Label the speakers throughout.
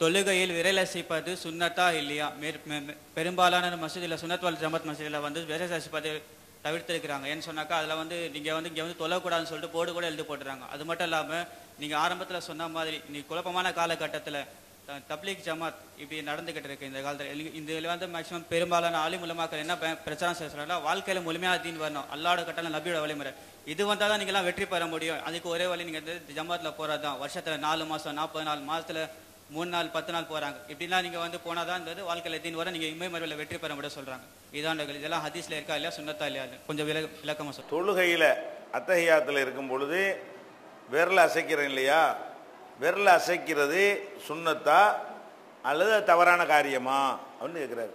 Speaker 1: தொழுகையில் விரல் அசைப்பது சுண்ணத்தா இல்லையா? மேற்- பெரும்பாலான மசூதியில் சுன்னத் வல் ஜமத் மசூதியில் வந்து விரல் அசைப்பது தவிர்த்திருக்கிறாங்க. ஏன்னு சொன்னாக்கா அதில் வந்து நீங்கள் வந்து இங்கே வந்து தொழக்கூடாதுன்னு சொல்லிட்டு போர்டு கூட எழுதி போட்டுறாங்க. அது மட்டும் இல்லாமல் நீங்கள் ஆரம்பத்தில் சொன்ன மாதிரி நீ குழப்பமான காலகட்டத்தில் தப்லீக் ஜமாத் இப்படி நடந்துகிட்டு இருக்கு இந்த காலத்தில். இந்த இதில் வந்து மேக்ஸிமம் பெரும்பாலான ஆலிமுலமாக்கள் என்ன பிரச்சாரம் செய்ய வாழ்க்கையில் முழுமையாக தீன் வரணும். அல்லாட கட்டணம் நபியோட வழிமுறை. இது வந்தால் தான் நீங்கள்லாம் வெற்றி பெற முடியும். அதுக்கு ஒரே வழி நீங்கள் வந்து ஜமாத்தில் போகிறது தான் வருஷத்தில் நாலு மாதம் நாற்பது நாலு மாதத்தில் மூணு நாள் பத்து நாள் போகிறாங்க இப்படிலாம் நீங்கள் வந்து போனால் தான் இந்த வாழ்க்கையில் தீன் வர நீங்கள் இம்மை மறுவில் வெற்றி பெற விட சொல்கிறாங்க இதான் இதெல்லாம் ஹதீஸில் இருக்கா இல்லையா சுண்ணத்தா இல்லையா? கொஞ்சம் வில விளக்கமாக சொல்.
Speaker 2: தொழுகையில் அத்தஹியாத்தில் இருக்கும் பொழுது விரல் அசைக்கிறேன் இல்லையா? விரல் அசைக்கிறது சுண்ணத்தா அல்லது தவறான காரியமா? அப்படின்னு கேட்குறாரு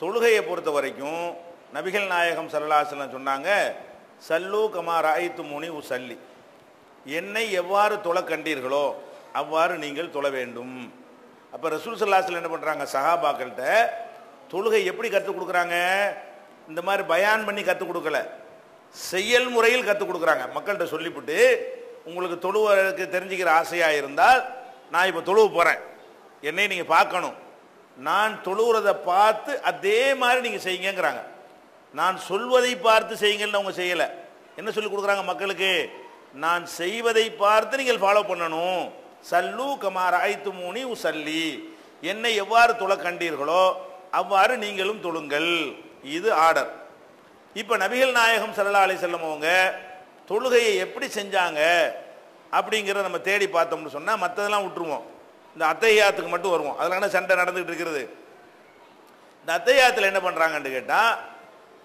Speaker 2: தொழுகையை பொறுத்த வரைக்கும் நபிகள் நாயகம் சல்லாசலம் சொன்னாங்க சல்லு கமார் ஆயித்து முனி உ சல்லி என்னை எவ்வாறு தொலை கண்டீர்களோ அவ்வாறு நீங்கள் தொழ வேண்டும். அப்போ ரசூல் சல்லாஸில் என்ன பண்ணுறாங்க சஹாபாக்கள்கிட்ட தொழுகை எப்படி கற்றுக் கொடுக்குறாங்க? இந்த மாதிரி பயான் பண்ணி கற்றுக் கொடுக்கல. செயல் முறையில் கற்றுக் கொடுக்குறாங்க. மக்கள்கிட்ட சொல்லிவிட்டு உங்களுக்கு தொழுவதற்கு தெரிஞ்சுக்கிற ஆசையாக இருந்தால் நான் இப்போ தொழுவ போகிறேன் என்னை நீங்கள் பார்க்கணும். நான் தொழுகிறத பார்த்து அதே மாதிரி நீங்கள் செய்யுங்கிறாங்க நான் சொல்வதை பார்த்து செய்யுங்கன்னு அவங்க செய்யலை. என்ன சொல்லி கொடுக்குறாங்க மக்களுக்கு? நான் செய்வதை பார்த்து நீங்கள் ஃபாலோ பண்ணணும். சல்லு கமார் ஐத்து மூனி உசல்லி. என்னை எவ்வாறு தொழ கண்டீர்களோ அவ்வாறு நீங்களும் தொழுங்கள். இது ஆர்டர். இப்போ நபிகள் நாயகம் சல்லா அலி செல்லம் அவங்க தொழுகையை எப்படி செஞ்சாங்க அப்படிங்கிறத நம்ம தேடி பார்த்தோம்னு சொன்னால் மற்றதெல்லாம் விட்டுருவோம். இந்த அத்தையாத்துக்கு மட்டும் வருவோம். அதில் என்ன சண்டை நடந்துகிட்டு இருக்கிறது? இந்த அத்தையாத்தில் என்ன பண்ணுறாங்கன்னு கேட்டால்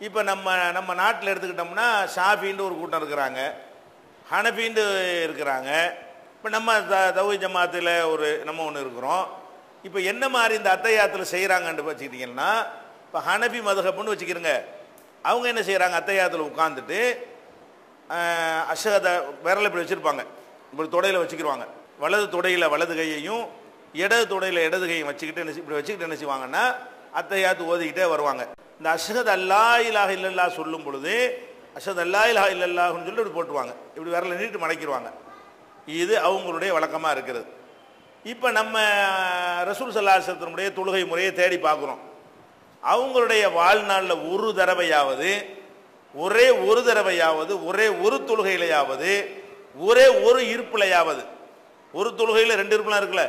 Speaker 2: இப்போ நம்ம நம்ம நாட்டில் எடுத்துக்கிட்டோம்னா ஷாஃபின்னு ஒரு கூட்டம் இருக்கிறாங்க ஹனஃபின்னு இருக்கிறாங்க இப்போ நம்ம த- தௌஹி ஜமாத்தில் ஒரு நம்ம ஒன்று இருக்கிறோம். இப்போ என்ன மாதிரி இந்த அத்தையாத்தில் செய்கிறாங்கன்னு வச்சுக்கிட்டிங்கன்னா இப்போ ஹனபி மதுகப்புன்னு வச்சுக்கிறோங்க அவங்க என்ன செய்கிறாங்க அத்தையாத்தில் உட்காந்துட்டு அஷகத விரலை இப்படி வச்சுருப்பாங்க. இப்படி தொடையில் வச்சுக்கிடுவாங்க வலது தொடையில் வலது கையையும் இடது தொடையில் இடது கையும் வச்சுக்கிட்டு என்ன இப்படி வச்சுக்கிட்டு என்ன செய்வாங்கன்னா அத்தையாத்து ஓதிக்கிட்டே வருவாங்க. இந்த அஷகத் அல்லா இலாஹ இல்லல்லா சொல்லும் பொழுது அஷத் அல்லா இலாஹ இல்லல்லாஹ்னு சொல்லி இப்படி போட்டுருவாங்க. இப்படி விரலை நீட்டு மடக்கிடுவாங்க இது அவங்களுடைய வழக்கமாக இருக்கிறது இப்போ நம்ம ரசூல் சல்லாசத்தினுடைய தொழுகை முறையை தேடி பார்க்குறோம். அவங்களுடைய வாழ்நாளில் ஒரு தடவையாவது ஒரே ஒரு தடவையாவது ஒரே ஒரு தொழுகையிலையாவது ஒரே ஒரு இருப்பிலையாவது ஒரு தொழுகையில் ரெண்டு இருப்புலாம் இருக்குல்ல?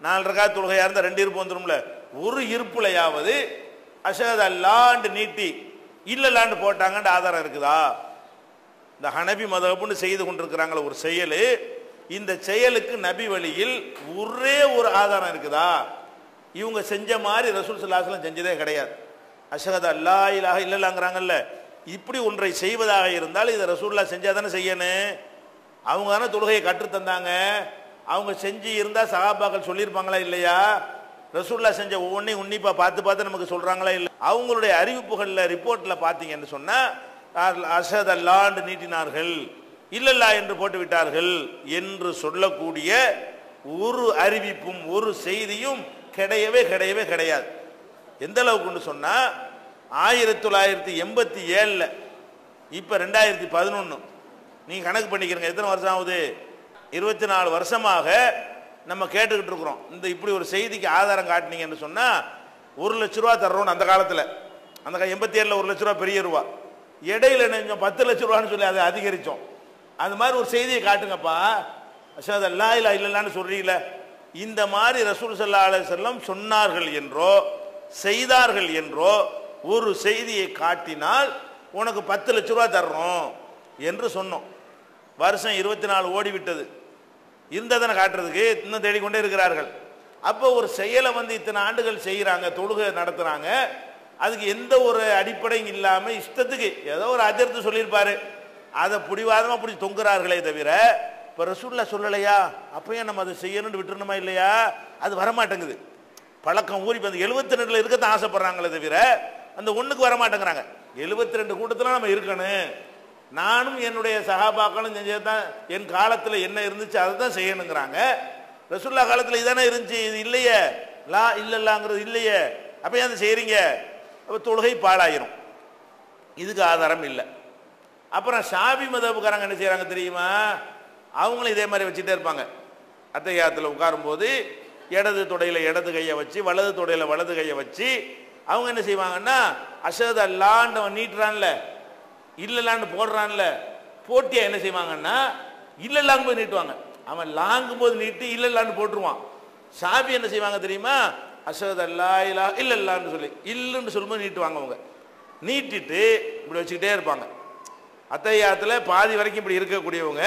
Speaker 2: நாலு ரகா தொழுகையாக இருந்தால் ரெண்டு இருப்பு வந்துடும்ல ஒரு இருப்புலையாவது அஷத் அல்லாண்டு நீட்டி இல்லலாண்டு போட்டாங்கன்ற ஆதாரம் இருக்குதா? இந்த ஹனபி மதகப்புன்னு செய்து கொண்டிருக்கிறாங்கள ஒரு செயல். இந்த செயலுக்கு நபி வழியில் ஒரே ஒரு ஆதாரம் இருக்குதா? இவங்க செஞ்ச மாதிரி ரசூல் சல்லாஸ்லாம் செஞ்சதே கிடையாது. அஷகத் அல்லா இலாக இல்லைலாங்கிறாங்கல்ல இப்படி ஒன்றை செய்வதாக இருந்தால் இதை ரசூல்லா செஞ்சால் தானே செய்யணும் அவங்க தானே தொழுகையை கற்றுத் தந்தாங்க அவங்க செஞ்சு இருந்தால் சகாபாக்கள் சொல்லியிருப்பாங்களா இல்லையா? ரசூல்லா செஞ்ச ஒவ்வொன்றையும் உன்னிப்பாக பார்த்து பார்த்து நமக்கு சொல்கிறாங்களா இல்லை அவங்களுடைய அறிவிப்புகளில் ரிப்போர்ட்டில் பார்த்தீங்கன்னு சொன்னால் அஷத் அல்லாண்டு நீட்டினார்கள். இல்லல்லா என்று போட்டு விட்டார்கள் என்று சொல்லக்கூடிய ஒரு அறிவிப்பும் ஒரு செய்தியும் கிடையவே கிடையவே கிடையாது. எந்த அளவுக்குன்னு சொன்னா ஆயிரத்தி தொள்ளாயிரத்தி எண்பத்தி ஏழில் இப்போ ரெண்டாயிரத்தி பதினொன்று நீங்கள் கணக்கு பண்ணிக்கிறீங்க எத்தனை வருஷம் ஆகுது? இருபத்தி நாலு வருஷமாக நம்ம கேட்டுக்கிட்டு இருக்கிறோம். இந்த இப்படி ஒரு செய்திக்கு ஆதாரம் காட்டினீங்கன்னு சொன்னால் ஒரு லட்ச ரூபா தர்றோம்னு அந்த காலத்தில். அந்த எண்பத்தி ஏழில் ஒரு லட்ச ரூபா பெரிய ரூபா. இடையில நினைஞ்சோம் பத்து லட்சம் ரூபான்னு சொல்லி அதை அதிகரித்தோம் அது மாதிரி ஒரு செய்தியை காட்டுங்கப்பா. அஷாத் அல்லா இல்லா இல்லைன்னு சொல்றீங்கள இந்த மாதிரி ரசூல் சல்லா அலைஹி சொன்னார்கள் என்றோ செய்தார்கள் என்றோ ஒரு செய்தியை காட்டினால் உனக்கு பத்து லட்ச ரூபா தர்றோம் என்று சொன்னோம். வருஷம் இருபத்தி நாலு ஓடிவிட்டது இருந்ததனை காட்டுறதுக்கு இன்னும் தேடிக்கொண்டே இருக்கிறார்கள். அப்போ ஒரு செயலை வந்து இத்தனை ஆண்டுகள் செய்கிறாங்க தொழுகை நடத்துகிறாங்க அதுக்கு எந்த ஒரு அடிப்படையும் இல்லாமல் இஷ்டத்துக்கு ஏதோ ஒரு அதிர்த்து சொல்லியிருப்பாரு. அதை பிடிவாதமாக பிடிச்சி தொங்குறார்களே தவிர இப்போ ரசூலில் சொல்லலையா? அப்பயும் நம்ம அதை செய்யணும்னு விட்டுறணுமா இல்லையா? அது வரமாட்டேங்குது. பழக்கம் ஊறி அந்த எழுபத்தி ரெண்டில் இருக்கத்தான் ஆசைப்படுறாங்களே தவிர அந்த ஒன்றுக்கு வரமாட்டேங்கிறாங்க. எழுபத்தி ரெண்டு கூட்டத்தில் நம்ம இருக்கணும். நானும் என்னுடைய சகாபாக்களும் செஞ்சது தான் என் காலத்தில் என்ன இருந்துச்சு அதை தான் செய்யணுங்கிறாங்க. ரசுல்லா காலத்தில் இதானே இருந்துச்சு. இது இல்லையே. லா இல்லல்லாங்கிறது இல்லையே. அப்போ ஏன் அதை செய்கிறீங்க அப்போ தொழுகை பாழாயிரும். இதுக்கு ஆதாரம் இல்லை. அப்புறம் ஷாபி மதபுக்காரங்க என்ன செய்கிறாங்க தெரியுமா? அவங்களும் இதே மாதிரி வச்சுட்டே இருப்பாங்க. அத்தையாத்தில் உட்காரும்போது இடது தொடையில் இடது கையை வச்சு வலது தொடையில் வலது கையை வச்சு அவங்க என்ன செய்வாங்கன்னா அஷது அல்லான்னு அவன் நீட்டுறான்ல இல்லலான்னு போடுறான்ல போட்டியா என்ன செய்வாங்கன்னா இல்லலாங்கும் போது நீட்டுவாங்க. அவன் லாங்கும் போது நீட்டு இல்லலான்னு போட்டுருவான். சாபி என்ன செய்வாங்க தெரியுமா? அஷது அல்லா இல்லா இல்லல்லான்னு சொல்லி இல்லைன்னு சொல்லும்போது நீட்டுவாங்க அவங்க நீட்டிட்டு இப்படி வச்சுக்கிட்டே இருப்பாங்க. அத்தையாத்தில் பாதி வரைக்கும் இப்படி இருக்கக்கூடியவங்க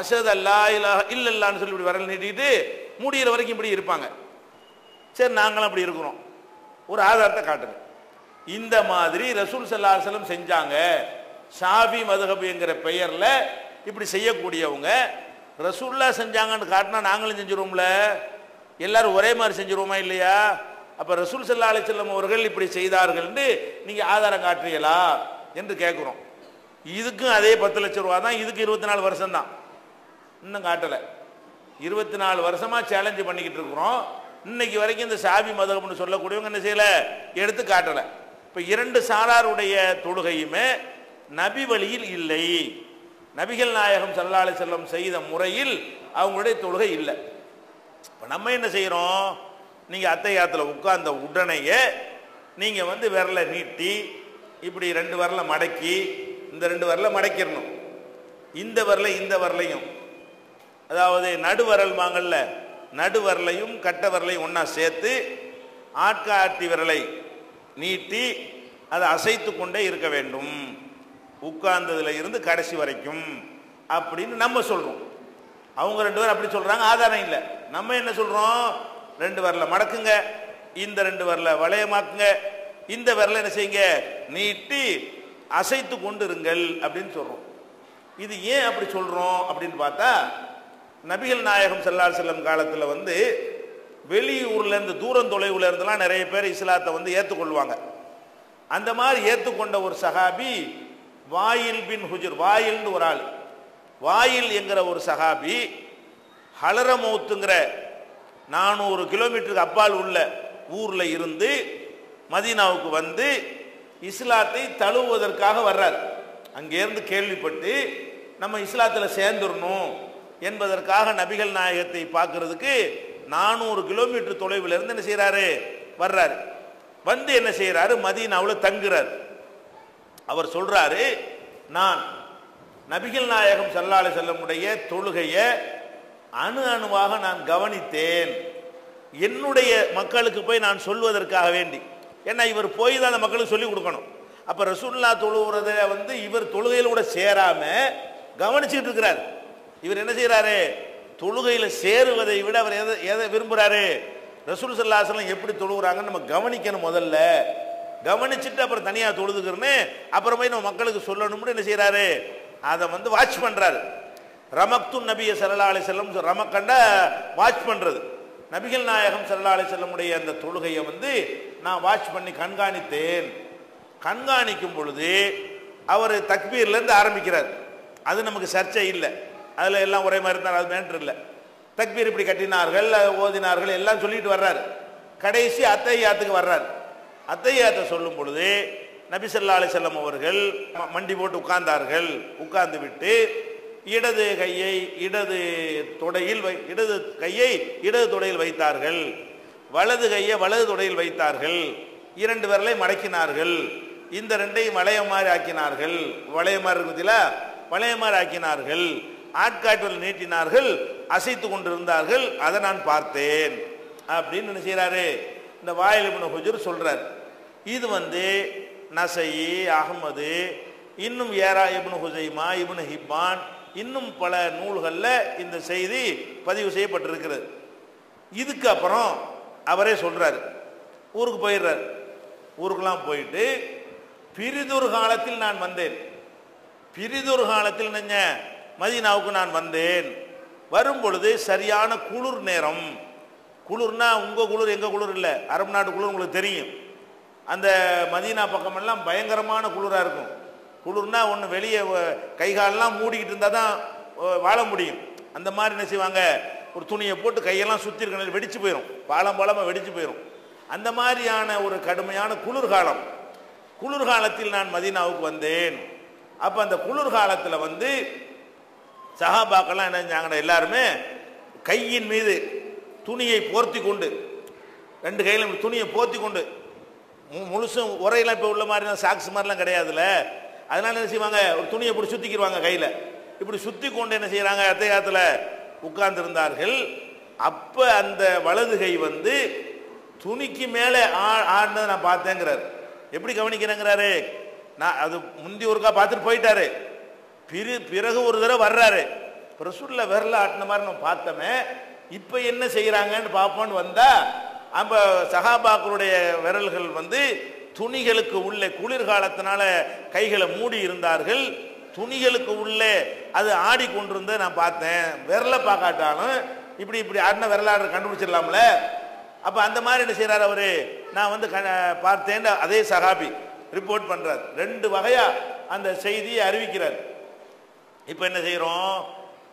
Speaker 2: அஷது அல்லா இல்லா இல்லல்லான்னு சொல்லி இப்படி வரல நீட்டிக்கிட்டு முடியிற வரைக்கும் இப்படி இருப்பாங்க. சரி நாங்களும் அப்படி இருக்கிறோம். ஒரு ஆதாரத்தை காட்டுங்க. இந்த மாதிரி ரசூல் ஸல்லல்லாஹு செஞ்சாங்க. ஷாபி மதுஹபுங்கிற பெயரில் இப்படி செய்யக்கூடியவங்க ரசூல்லா செஞ்சாங்கன்னு காட்டினா நாங்களும் செஞ்சிருவோம்ல. எல்லாரும் ஒரே மாதிரி செஞ்சிருவோமா இல்லையா? அப்ப ரசூல் ஸல்லல்லாஹு அலி செல்லம் அவர்கள் இப்படி செய்தார்கள்னு நீங்க ஆதாரம் காட்டுறீங்களா? என்று கேட்குறோம் இதுக்கும் அதே பத்து லட்சம் ரூபா தான் இதுக்கு இருபத்தி நாலு வருஷம் தான் இன்னும் காட்டலை. இருபத்தி நாலு வருஷமா சேலஞ்சு பண்ணிக்கிட்டு இருக்கிறோம். இன்னைக்கு வரைக்கும் இந்த சாபி மதகம்னு சொல்லக்கூடியவங்க என்ன செய்யல? எடுத்து காட்டல. இப்ப இரண்டு சாராருடைய தொழுகையுமே நபி வழியில் இல்லை. நபிகள் நாயகம் ஸல்லல்லாஹு செல்லம் செய்த முறையில் அவங்களுடைய தொழுகை இல்லை. இப்போ நம்ம என்ன செய்கிறோம் நீங்கள் அத்தையாத்தில் உட்கார்ந்த உடனேயே நீங்கள் வந்து விரலை நீட்டி இப்படி ரெண்டு விரலை மடக்கி இந்த ரெண்டு விரலை மடக்கிடணும். இந்த விரலை இந்த விரலையும். அதாவது நடுவரல் வாங்கல்ல நடுவரலையும் கட்ட விரலையும் ஒன்றா சேர்த்து ஆட்காட்டி விரலை நீட்டி அதை அசைத்து கொண்டே இருக்க வேண்டும். உட்கார்ந்ததுல இருந்து கடைசி வரைக்கும் அப்படின்னு நம்ம சொல்கிறோம் அவங்க ரெண்டு பேரும் அப்படி சொல்றாங்க ஆதாரம் இல்லை. நம்ம என்ன சொல்றோம்? ரெண்டு வரல மடக்குங்க இந்த ரெண்டு வரல வளையமாக்குங்க இந்த விரல என்ன செய்யுங்க? நீட்டி அசைத்து கொண்டு இருங்கள் அப்படின்னு சொல்றோம். இது ஏன் அப்படி சொல்றோம் அப்படின்னு பார்த்தா நபிகள் நாயகம் செல்லார் செல்லம் காலத்தில் வந்து வெளியூர்ல இருந்து தூரம் தொலைவுல இருந்தெல்லாம் நிறைய பேர் இஸ்லாத்தை வந்து ஏற்றுக்கொள்வாங்க அந்த மாதிரி ஏற்றுக்கொண்ட ஒரு சஹாபி வாயில் பின் ஹுஜர் வாயில்னு ஒரு ஆள். வாயில் என்கிற ஒரு சஹாபி ஹலரமௌத்துங்கிற நானூறு கிலோமீட்டருக்கு அப்பால் உள்ள ஊரில் இருந்து மதீனாவுக்கு வந்து இஸ்லாத்தை தழுவுவதற்காக வர்றார். அங்கேருந்து கேள்விப்பட்டு நம்ம இஸ்லாத்தில் சேர்ந்துடணும் என்பதற்காக நபிகள் நாயகத்தை பார்க்கறதுக்கு நானூறு கிலோமீட்டர் தொலைவில் இருந்து என்ன செய்கிறாரு வர்றாரு. வந்து என்ன செய்கிறாரு மதீனாவில் தங்குறார். அவர் சொல்றாரு நான் நபிகள் நாயகம் சல்லாலை செல்லமுடைய தொழுகையை அணு அணுவாக நான் கவனித்தேன். என்னுடைய மக்களுக்கு போய் நான் சொல்வதற்காக வேண்டி. ஏன்னா இவர் போய் தான் அந்த மக்களுக்கு சொல்லிக் கொடுக்கணும். அப்போ ரசூல்லா தொழுகிறத வந்து இவர் தொழுகையில் கூட சேராம கவனிச்சுட்டு இருக்கிறார். இவர் என்ன செய்கிறாரு தொழுகையில் சேருவதை விட அவர் எதை எதை விரும்புகிறாரு ரசூல் சல்லாசலம் எப்படி தொழுகிறாங்கன்னு நம்ம கவனிக்கணும் முதல்ல. கவனிச்சுட்டு அப்புறம் தனியாக தொழுதுக்கிறேன்னு அப்புறமே போய் நம்ம மக்களுக்கு சொல்லணும்னு என்ன செய்கிறாரு அதை வந்து வாட்ச் பண்ணுறாரு ரமக்து நபிய சல்லா அலி செல்லம் ரமக்கண்ட வாட்ச் பண்ணுறது நபிகள் நாயகம் சல்லா அலி செல்லமுடைய அந்த தொழுகையை வந்து நான் வாட்ச் பண்ணி கண்காணித்தேன். கண்காணிக்கும் பொழுது அவர் தக்பீர்லேருந்து ஆரம்பிக்கிறார். அது நமக்கு சர்ச்சை இல்லை. அதில் எல்லாம் ஒரே மாதிரி இருந்தால் அது மேட்ரு இல்லை. தக்பீர் இப்படி கட்டினார்கள் ஓதினார்கள் எல்லாம் சொல்லிட்டு வர்றாரு. கடைசி அத்தையாத்துக்கு வர்றாரு. அத்தையாத்தை சொல்லும் பொழுது நபிசல்லா ஸல்லல்லாஹு அவர்கள் ம- மண்டி போட்டு உட்கார்ந்தார்கள். உட்கார்ந்து விட்டு இடது கையை இடது தொடையில் வை இடது கையை இடது தொடையில் வைத்தார்கள். வலது கையை வலது தொடையில் வைத்தார்கள். இரண்டு விரலை மடக்கினார்கள். இந்த ரெண்டையும் வளைய மாதிரி ஆக்கினார்கள். வளைய மாதிரி இருக்குதுல வளைய மாதிரி ஆக்கினார்கள். ஆட்காட்டில் நீட்டினார்கள். அசைத்து கொண்டிருந்தார்கள். அதை நான் பார்த்தேன். அப்படின்னு என்ன இந்த வாயில் இப்னு சொல்றார். இது வந்து நசையி அகமது இன்னும் ஏரா இப்னு ஹுசைமா இப்னு ஹிப்பான் இன்னும் பல நூல்களில் இந்த செய்தி பதிவு செய்யப்பட்டிருக்கிறது. இதுக்கு அப்புறம் அவரே சொல்றாரு. ஊருக்கு போயிடுறாரு. ஊருக்கெல்லாம் போயிட்டு பிரிதொரு காலத்தில் நான் வந்தேன். பிரிதொரு காலத்தில் நெஞ்ச மதீனாவுக்கு நான் வந்தேன். வரும் பொழுது சரியான குளிர் நேரம். குளிர்னா உங்க குளிர் எங்க குளிர் இல்லை. அரபு நாட்டு குளிர் உங்களுக்கு தெரியும். அந்த மதீனா பக்கமெல்லாம் பயங்கரமான குளிராக இருக்கும். குளிர்னா ஒன்று வெளியே கை காலெல்லாம் மூடிக்கிட்டு இருந்தால் தான் வாழ முடியும். அந்த மாதிரி என்ன செய்வாங்க? ஒரு துணியை போட்டு கையெல்லாம் சுற்றி இருக்கணும் வெடிச்சு போயிடும் பாலம் பாலமாக வெடிச்சு போயிடும் அந்த மாதிரியான ஒரு கடுமையான குளிர்காலம். குளிர்காலத்தில் நான் மதீனாவுக்கு வந்தேன். அப்போ அந்த குளிர்காலத்தில் வந்து சஹாபாக்கெல்லாம் என்ன செஞ்சாங்கன்னா எல்லாருமே கையின் மீது துணியை போர்த்தி கொண்டு ரெண்டு கையிலும் துணியை போர்த்தி கொண்டு முழுசும் உரையெல்லாம் இப்போ உள்ள மாதிரி சாக்ஸ் மாதிரிலாம் கிடையாதுல்ல. அதனால என்ன செய்வாங்க? ஒரு துணியை இப்படி சுத்திக்கிடுவாங்க கையில். இப்படி சுத்தி கொண்டு என்ன செய்கிறாங்க அத்தை காலத்தில் உட்கார்ந்து அப்ப அந்த வலது கை வந்து துணிக்கு மேலே ஆ- ஆடினதை நான் பார்த்தேங்கிறார். எப்படி கவனிக்கிறேங்கிறாரு? நான் அது முந்தி ஒருக்கா பார்த்துட்டு போயிட்டாரு. பிரி பிறகு ஒரு தடவை வர்றாரு. ரசூல்ல விரல ஆட்டின மாதிரி நம்ம பார்த்தோமே இப்போ என்ன செய்கிறாங்கன்னு பார்ப்போன்னு வந்தா அப்ப சஹாபாக்களுடைய விரல்கள் வந்து துணிகளுக்கு உள்ளே குளிர்காலத்தினால கைகளை மூடி இருந்தார்கள். துணிகளுக்கு உள்ளே அது ஆடிக்கொண்டிருந்த நான் பார்த்தேன். விரலை பார்க்காட்டாலும் இப்படி இப்படி ஆடின விரலாடுற கண்டுபிடிச்சிடலாம்ல. அப்போ அந்த மாதிரி என்ன செய்கிறார் அவரு? நான் வந்து க- பார்த்தேன். அதே சகாபி ரிப்போர்ட் பண்றார். ரெண்டு வகையா அந்த செய்தியை அறிவிக்கிறார். இப்போ என்ன செய்கிறோம்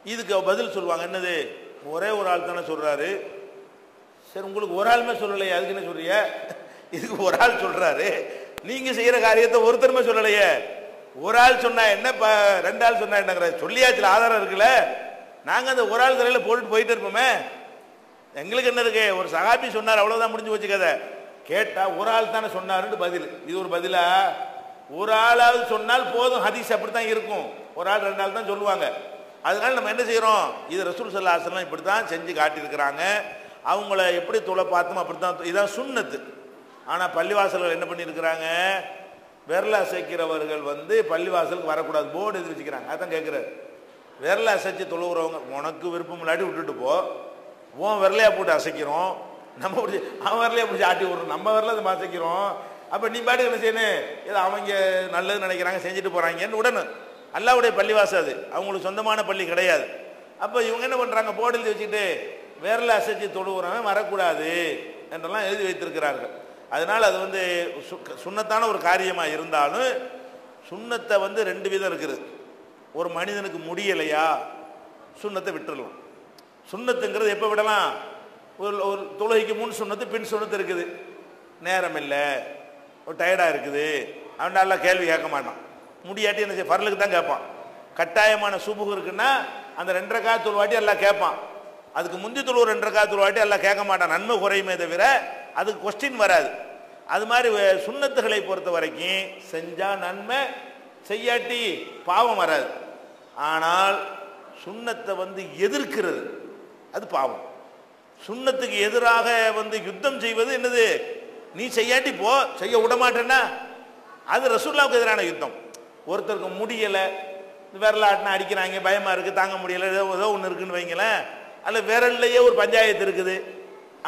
Speaker 2: இதுக்கு பதில் சொல்லுவாங்க. என்னது? ஒரே ஒரு ஆள் தானே சொல்றாரு. சரி உங்களுக்கு ஒரு ஆளுமே சொல்லலையே அதுக்கு என்ன சொல்றீங்க? இதுக்கு ஒரு ஆள் சொல்றாரு. நீங்க செய்யற காரியத்தை ஒருத்தருமே சொல்லலையே. ஒரு ஆள் சொன்னா என்ன ப- ரெண்டு ஆள் சொன்னா என்னங்கிற சொல்லியாச்சுல ஆதாரம் இருக்குல்ல. நாங்க அந்த ஒரு ஆள் தலையில போட்டுட்டு போயிட்டு இருப்போமே. எங்களுக்கு என்ன இருக்கு? ஒரு சகாபி சொன்னார் அவ்வளவுதான் முடிஞ்சு போச்சு கதை. கேட்டா ஒரு ஆள் தானே சொன்னாருன்னு பதில். இது ஒரு பதிலா? ஒரு ஆளாவது சொன்னால் போதும் ஹதீஸ் அப்படித்தான் இருக்கும். ஒரு ஆள் ரெண்டு ஆள் தான் சொல்லுவாங்க. அதனால நம்ம என்ன செய்யறோம்? இது ரசூல் சல்லா அலுவலாம் இப்படி தான் செஞ்சு காட்டியிருக்கிறாங்க. அவங்கள எப்படி தொலை பார்த்தோமோ அப்படி தான் இதான் சுண்ணத்து. ஆனால் பள்ளிவாசல்கள் என்ன பண்ணியிருக்கிறாங்க? விரல அசைக்கிறவர்கள் வந்து பள்ளிவாசலுக்கு வரக்கூடாது. போர்டு எழுதி வச்சுக்கிறாங்க. அதான் கேட்குறாரு விரல அசைச்சு தொழுகிறவங்க உனக்கு விருப்பம் இல்லாட்டி விட்டுட்டு போ. உன் விரலையா போட்டு அசைக்கிறோம். நம்ம பிடிச்சி அவன் விரலையாக பிடிச்சி ஆட்டி விடுறோம். நம்ம விரல அதை அசைக்கிறோம். அப்போ நீ பாட்டு என்ன செய்யணும்? ஏதோ அவங்க நல்லது நினைக்கிறாங்க செஞ்சுட்டு போகிறாங்கன்னு உடனே. அல்லாவுடைய பள்ளிவாசல் அது. அவங்களுக்கு சொந்தமான பள்ளி கிடையாது. அப்போ இவங்க என்ன பண்ணுறாங்க போர்டு எழுதி வச்சுக்கிட்டு விரல அசைச்சு தொடுகிறவன் வரக்கூடாது என்றெல்லாம் எழுதி வைத்திருக்கிறார்கள். அதனால் அது வந்து சுண்ணத்தான ஒரு காரியமாக இருந்தாலும் சுண்ணத்தை வந்து ரெண்டு விதம் இருக்குது. ஒரு மனிதனுக்கு முடியலையா சுண்ணத்தை விட்டுடலாம் சுண்ணத்துங்கிறது எப்போ விடலாம்? ஒரு ஒரு தொழுகைக்கு முன் சுண்ணத்து பின் சுண்ணத்து இருக்குது. நேரம் இல்லை ஒரு டயர்டாக இருக்குது. அவன் நல்லா கேள்வி கேட்க மாட்டான். முடியாட்டி என்ன செய்ய பரலுக்கு தான் கேட்பான். கட்டாயமான சுபுகு இருக்குன்னா அந்த ரெண்டரை காத்து ஒரு வாட்டி எல்லாம் கேட்பான். அதுக்கு முந்தி தொழு ரெண்டரை காத்து வாட்டி எல்லாம் கேட்க மாட்டான். நன்மை குறையுமே தவிர அதுக்கு கொஸ்டின் வராது. அது மாதிரி சுண்ணத்துகளை பொறுத்த வரைக்கும் செஞ்சா நன்மை செய்யாட்டி பாவம் வராது. ஆனால் சுண்ணத்தை வந்து எதிர்க்கிறது அது பாவம். சுண்ணத்துக்கு எதிராக வந்து யுத்தம் செய்வது என்னது? நீ செய்யாட்டி போ செய்ய விட மாட்டேன்னா? அது ரசூல்லாவுக்கு எதிரான யுத்தம். ஒருத்தருக்கு முடியலை விரலாட்டினா அடிக்கிறாங்க பயமா இருக்கு தாங்க முடியல ஏதோ ஏதோ ஒன்று இருக்குன்னு வைங்களேன். அல்ல விரல்லையே ஒரு பஞ்சாயத்து இருக்குது.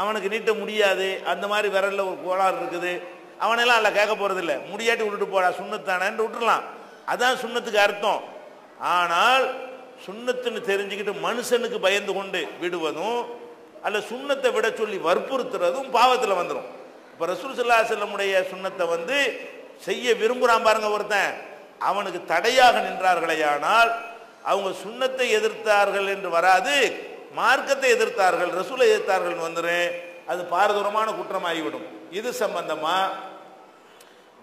Speaker 2: அவனுக்கு நீட்ட முடியாது. அந்த மாதிரி விரல்ல ஒரு கோளாறு இருக்குது. அவனெல்லாம் அல்ல கேட்க போகிறதில்ல முடியாட்டி விட்டுட்டு போடா சுண்ணத்தானேன்னு விட்டுறலாம். அதான் சுண்ணத்துக்கு அர்த்தம். ஆனால் சுண்ணத்துன்னு தெரிஞ்சுக்கிட்டு மனுஷனுக்கு பயந்து கொண்டு விடுவதும் அல்ல சுண்ணத்தை விட சொல்லி வற்புறுத்துறதும் பாவத்தில் வந்துடும் இப்போ ரசூல் செல்லமுடைய சுண்ணத்தை வந்து செய்ய விரும்புகிறான் பாருங்க ஒருத்தன். அவனுக்கு தடையாக நின்றார்களேயானால் அவங்க சுண்ணத்தை எதிர்த்தார்கள் என்று வராது. மார்க்கத்தை எதிர்த்தார்கள் ரசூலை எதிர்த்தார்கள் வந்துடும் அது பாரதூரமான குற்றமாகிவிடும். இது சம்பந்தமா?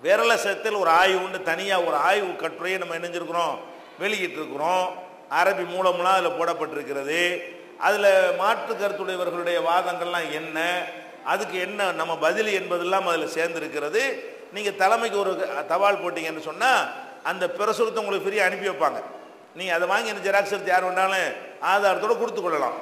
Speaker 2: விரலசத்தில் ஒரு ஆய்வு உண்டு தனியாக ஒரு ஆய்வு கட்டுரையை நம்ம இணைஞ்சிருக்கிறோம் வெளியிட்டிருக்கிறோம். அரபி மூலம்லாம் அதில் போடப்பட்டிருக்கிறது. அதில் மாற்று கருத்துடையவர்களுடைய வாதங்கள்லாம் என்ன? அதுக்கு என்ன நம்ம பதில் என்பதெல்லாம் அதில் சேர்ந்திருக்கிறது. நீங்கள் தலைமைக்கு ஒரு தபால் போட்டீங்கன்னு சொன்னால் அந்த பிரசுரத்தை உங்களுக்கு ஃப்ரீயாக அனுப்பி வைப்பாங்க. நீங்கள் அதை வாங்கி ஜெராக்ஸ் எடுத்து யார் வேணாலும் ஆதாரத்தோடு கொடுத்து கொள்ளலாம்.